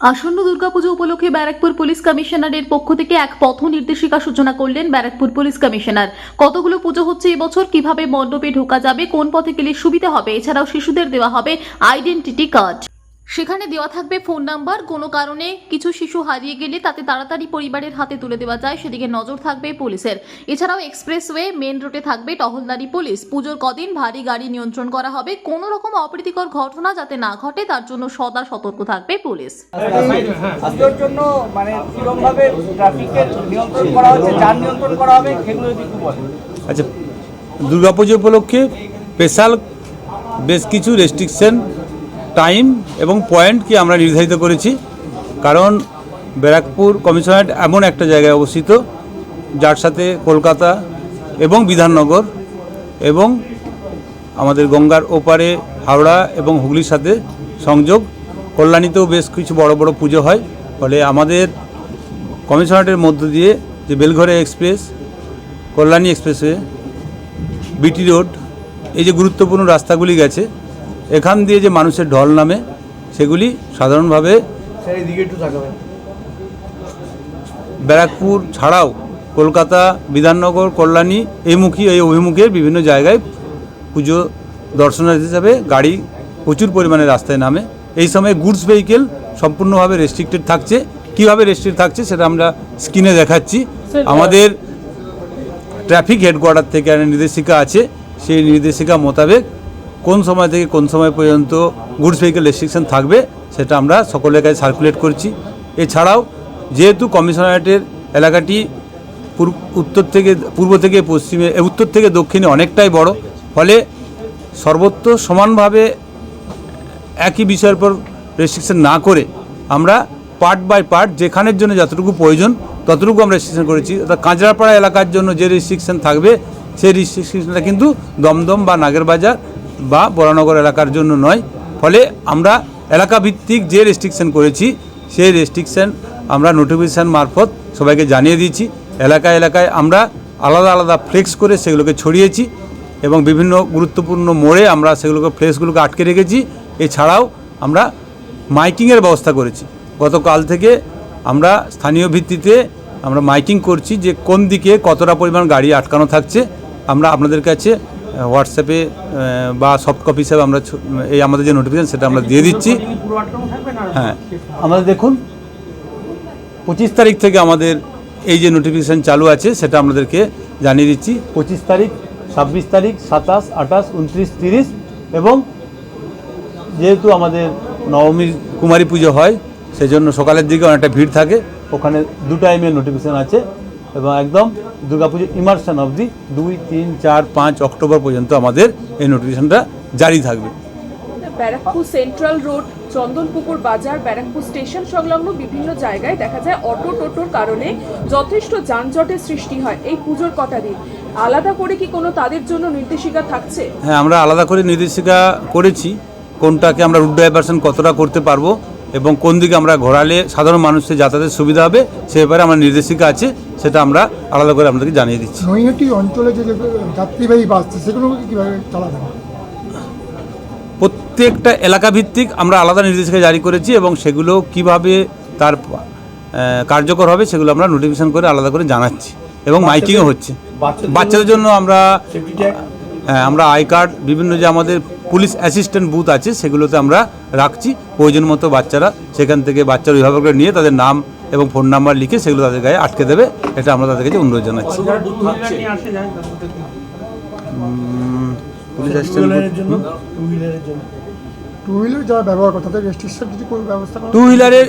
আসন্ন দুর্গাপুজো উপলক্ষে ব্যারাকপুর পুলিশ কমিশনারের পক্ষ থেকে এক পথ নির্দেশিকা সূচনা করলেন ব্যারাকপুর পুলিশ কমিশনার। কতগুলো পুজো হচ্ছে এবছর? কীভাবে মণ্ডপে ঢোকা যাবে? কোন পথে গেলে সুবিধা হবে? এছাড়াও শিশুদের দেওয়া হবে আইডেন্টিটি কার্ড। সেখানে দেওয়া থাকবে ফোন নাম্বার কোনো কারণে কিছু শিশু হারিয়ে গেলে তাতে তাড়াতাড়ি পরিবারের হাতে তুলে দেওয়া যায় সেদিকে নজর থাকবে পুলিশের। এছাড়াও এক্সপ্রেসওয়ে মেন রোডে থাকবে টহলদারি পুলিশ। পুজোর কদিন ভারী গাড়ি নিয়ন্ত্রণ করা হবে। কোনো রকম অপ্রীতিকর ঘটনা যাতে না ঘটে তার জন্য সদা সতর্ক থাকবে পুলিশ। আজকের জন্য মানে কীরকম ভাবে ট্রাফিকের নিয়ন্ত্রণ করা হচ্ছে যান নিয়ন্ত্রণ করা হবে সেগুলো যদি আচ্ছা দুর্গাপুজো উপলক্ষে স্পেশাল বেশ কিছু রেস্ট্রিকশন টাইম এবং পয়েন্টকে আমরা নির্ধারিত করেছি। কারণ ব্যারাকপুর কমিশনারেট এমন একটা জায়গায় অবস্থিত, যার সাথে কলকাতা এবং বিধাননগর এবং আমাদের গঙ্গার ওপারে হাওড়া এবং হুগলির সাথে সংযোগ। কল্যাণীতেও বেশ কিছু বড় বড় পুজো হয়। ফলে আমাদের কমিশনারেটের মধ্য দিয়ে যে বেলঘরে express, Kalyani expressway, BT road, এই যে গুরুত্বপূর্ণ রাস্তাগুলি গেছে এখান দিয়ে যে মানুষের ঢল নামে সেগুলি সাধারণভাবে ব্যারাকপুর ছাড়াও কলকাতা বিধাননগর কল্যাণী এই মুখী এই অভিমুখের বিভিন্ন জায়গায় পুজো দর্শনার্থী হিসাবে গাড়ি প্রচুর পরিমাণে রাস্তায় নামে। এই সময় গুডস ভেহিকেল সম্পূর্ণভাবে রেস্ট্রিক্টেড থাকছে। কীভাবে রেস্ট্রিক্ট থাকছে সেটা আমরা স্ক্রিনে দেখাচ্ছি। আমাদের ট্রাফিক হেডকোয়ার্টার থেকে একটা নির্দেশিকা আছে। সেই নির্দেশিকা মোতাবেক কোন সময় থেকে কোন সময় পর্যন্ত গুডস ভেহিকেল রেস্ট্রিকশন থাকবে সেটা আমরা সকলের কাছে সার্কুলেট করছি। এছাড়াও যেহেতু কমিশনারেটের এলাকাটি উত্তর থেকে, পূর্ব থেকে পশ্চিমে উত্তর থেকে দক্ষিণে অনেকটাই বড়, ফলে সর্বত্র সমানভাবে একই বিষয়ের পর রেস্ট্রিকশন না করে আমরা পার্ট বাই পার্ট যেখানের জন্য যতটুকু প্রয়োজন ততটুকু আমরা রেস্ট্রিকশন করেছি। অর্থাৎ কাঁচরাপাড়া এলাকার জন্য যে রেস্ট্রিকশন থাকবে সেই রেস্ট্রিকশনটা কিন্তু দমদম বা নাগেরবাজার বা বরানগর এলাকার জন্য নয়। ফলে আমরা এলাকা ভিত্তিক যে রেস্ট্রিকশন করেছি, সেই রেস্ট্রিকশন আমরা নোটিফিকেশান মারফত সবাইকে জানিয়ে দিয়েছি। এলাকায় এলাকায় আমরা আলাদা আলাদা ফ্লেক্স করে সেগুলোকে ছড়িয়েছি এবং বিভিন্ন গুরুত্বপূর্ণ মোড়ে আমরা সেগুলোকে ফ্লেক্সগুলোকে আটকে রেখেছি। এছাড়াও আমরা মাইকিংয়ের ব্যবস্থা করেছি। গতকাল থেকে আমরা স্থানীয় ভিত্তিতে আমরা মাইকিং করছি যে কোন দিকে কতটা পরিমাণ গাড়ি আটকানো থাকছে। আমরা আপনাদের কাছে হোয়াটসঅ্যাপে বা সফট কপি হিসাবে আমরা এই আমাদের যে নোটিফিকেশন সেটা আমরা দিয়ে দিচ্ছি। হ্যাঁ আমাদের দেখুন, পঁচিশ তারিখ থেকে আমাদের এই যে নোটিফিকেশান চালু আছে, সেটা আমাদেরকে জানিয়ে দিচ্ছি। পঁচিশ তারিখ, ছাব্বিশ তারিখ, সাতাশ, আঠাশ, উনত্রিশ, তিরিশ এবং যেহেতু আমাদের নবমী কুমারী পুজো হয়, সেজন্য সকালের দিকে অনেকটা ভিড় থাকে। ওখানে দু টাইমের নোটিফিকেশান আছে। এবং একদম দুর্গাপুজো ইমার্শন অবধি দুই তিন চার পাঁচ অক্টোবর পর্যন্ত আমাদের এই নোটিফিকেশানটা জারি থাকবে। ব্যারাকপুর সেন্ট্রাল রোড চন্দনপুকুর বাজার ব্যারাকপুর স্টেশন সংলগ্ন বিভিন্ন জায়গায় দেখা যায় অটো টোটোর কারণে যথেষ্ট যানজটের সৃষ্টি হয় এই পুজোর কটা দিন। আলাদা করে কি কোনো তাদের জন্য নির্দেশিকা থাকছে? হ্যাঁ আমরা আলাদা করে নির্দেশিকা করেছি কোনটাকে আমরা রুট ডাইভারশন কতটা করতে পারব এবং কোন দিকে আমরা ঘোরালে সাধারণ মানুষের যাতায়াতের সুবিধা হবে সে ব্যাপারে আমার নির্দেশিকা আছে। সেটা আমরা আলাদা করে আপনাদেরকে জানিয়ে দিচ্ছি। নৈহাটি অঞ্চলে যে যাত্রীবাহী বাস সেগুলোকে কীভাবে চালাবেন প্রত্যেকটা এলাকা ভিত্তিক আমরা আলাদা নির্দেশিকা জারি করেছি এবং সেগুলো কীভাবে তার কার্যকর হবে সেগুলো আমরা নোটিফিকেশন করে আলাদা করে জানাচ্ছি এবং মাইকিংও হচ্ছে। বাচ্চাদের জন্য আমরা হ্যাঁ আমরা আই কার্ড বিভিন্ন যে আমাদের পুলিশ অ্যাসিস্ট্যান্ট বুথ আছে সেগুলোতে আমরা রাখছি। প্রয়োজন মতো বাচ্চারা সেখান থেকে বাচ্চার অভিভাবকরা নিয়ে তাদের নাম এবং ফোন নাম্বার লিখে সেগুলো তাদের গায়ে আটকে দেবে এটা আমরা তাদের কাছে অনুরোধ জানাচ্ছি। পুলিশ টু হুইলার যারা ব্যবহার করে তাদের রেস্ট্রিকশন যদি কোনো ব্যবস্থা টু হুইলারের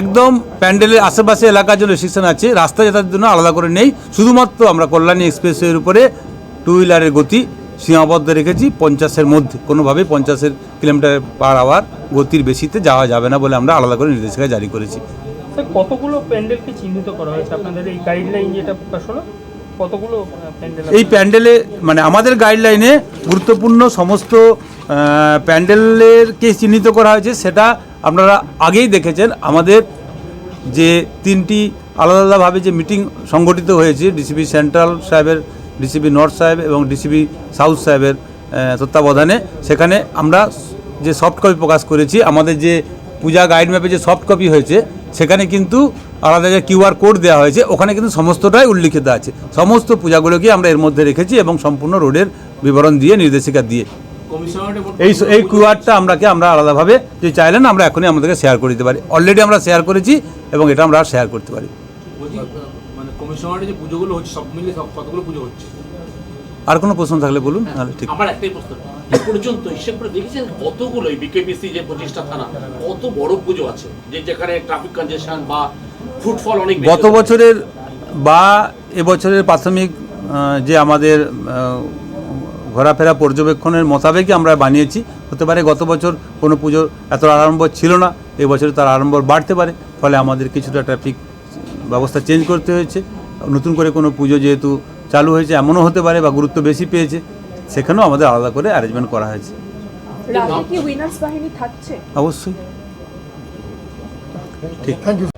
একদম প্যান্ডেলের আশেপাশে এলাকার জন্য রেস্ট্রিকশন আছে রাস্তা যাতায়াতের জন্য আলাদা করে নেই। শুধুমাত্র আমরা কল্যাণী এক্সপ্রেসওয়ের উপরে টু হুইলারের গতি সীমাবদ্ধ রেখেছি পঞ্চাশের মধ্যে কোনোভাবেই পঞ্চাশের কিলোমিটার পার আওয়ার গতির বেশিতে যাওয়া যাবে না বলে আমরা আলাদা করে নির্দেশিকা জারি করেছি। স্যার কতগুলো প্যান্ডেলকে চিহ্নিত করা হয়েছে? আপনাদের এই গাইডলাইন যেটা প্রকাশ হলো কতগুলো প্যান্ডেল এই প্যান্ডেলে মানে আমাদের গাইডলাইনে গুরুত্বপূর্ণ সমস্ত প্যান্ডেলেরকে চিহ্নিত করা হয়েছে সেটা আপনারা আগেই দেখেছেন। আমাদের যে তিনটি আলাদা আলাদাভাবে যে মিটিং সংগঠিত হয়েছে ডিসিপি সেন্ট্রাল সাহেবের ডিসিপি নর্থ সাহেব এবং ডিসিপি সাউথ সাহেবের তত্ত্বাবধানে। সেখানে আমরা যে সফট কপি প্রকাশ করেছি আমাদের যে পূজা গাইড ম্যাপে যে সফট কপি হয়েছে সেখানে কিন্তু আলাদা যে কিউআর কোড দেওয়া হয়েছে ওখানে কিন্তু সমস্তটাই উল্লিখিত আছে। সমস্ত পূজাগুলোকে আমরা এর মধ্যে রেখেছি এবং সম্পূর্ণ রোডের বিবরণ দিয়ে নির্দেশিকা দিয়ে। এই এই কিউআরটা আমরাকে আমরা আলাদাভাবে যে চাইলেন আমরা এখনই আমাদেরকে শেয়ার করে দিতে পারি। অলরেডি আমরা শেয়ার করেছি এবং এটা আমরা শেয়ার করতে পারি। মানে কমিশনারে যে পুজোগুলো হচ্ছে সব মিলে সব কতগুলো পুজো হচ্ছে? আর কোনো প্রশ্ন থাকলে বলুন তাহলে ঠিক। আমার একটাই প্রশ্ন। এ পর্যন্ত হিসেব করে দেখেছেন কতগুলো বিকেপিসি যে পঁচিশটা থানা কত বড় পুজো আছে যে যেখানে ট্রাফিক কনজেশন বা ফুটফল অনেক গত বছরের বা এবছরের প্রাথমিক যে আমাদের ঘোরাফেরা পর্যবেক্ষণের মোতাবেকই আমরা বানিয়েছি। হতে পারে গত বছর কোনো পুজোর এত আড়ম্বর ছিল না এবছরে তার আড়ম্বর বাড়তে পারে ফলে আমাদের কিছুটা ট্রাফিক ব্যবস্থা চেঞ্জ করতে হয়েছে। নতুন করে কোনো পুজো যেহেতু চালু হয়েছে এমনও হতে পারে বা গুরুত্ব বেশি পেয়েছে সেখানেও আমাদের আলাদা করে অ্যারেঞ্জমেন্ট করা হয়েছে। অবশ্যই কি উইনার্স বাহিনী থাকছে? অবশ্যই। Thank you